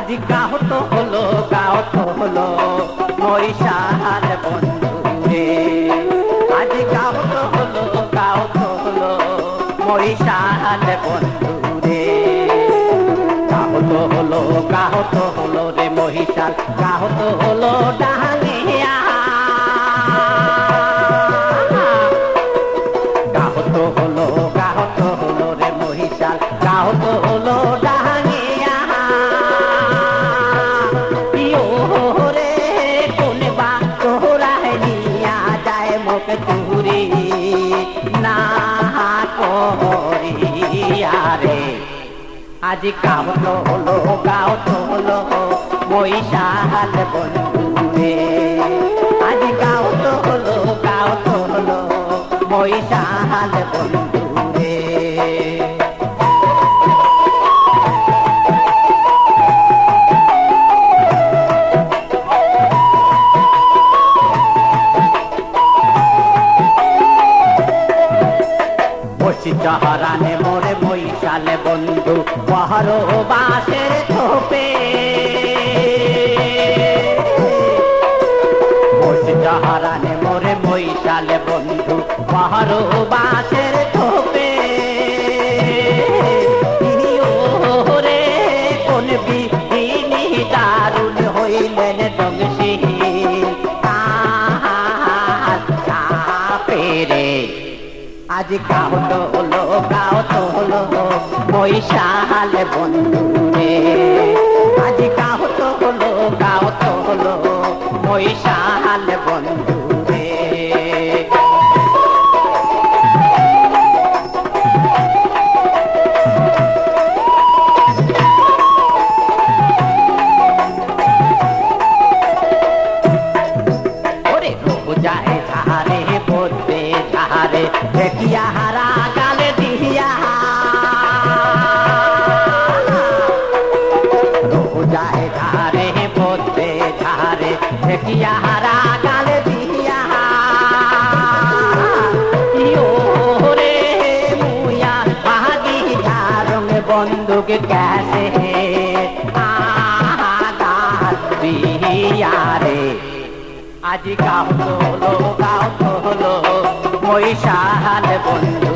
আজি গাহত হলো গাহত হলো। ইয়ো রে কোন বা তোরায় নিয়া আজ গাও বৈশাল বন্ধুরে। আজ গাও বৈশাল বন্ধুরে। চহরানে মোরে বৈশালে বন্ধু পহরো বাসের থোপে চহরানে মোরে বৈশালে বন্ধু পহরো বাসের থোপে রে কোন বিহিনী দারুণ হইলেন ডংসি আজ গাও তো হলো গাও তো হলো, বৈশাল বন্ধু রে। আজ গাও তো হলো গাও তো হলো, বৈশাল বন্ধু ধারে পড়তে ধারে দেখিয়া হারা, গালে দিয়া। রে মুয়া আজ গাও গাও তোলো বৈশাল বন্ধু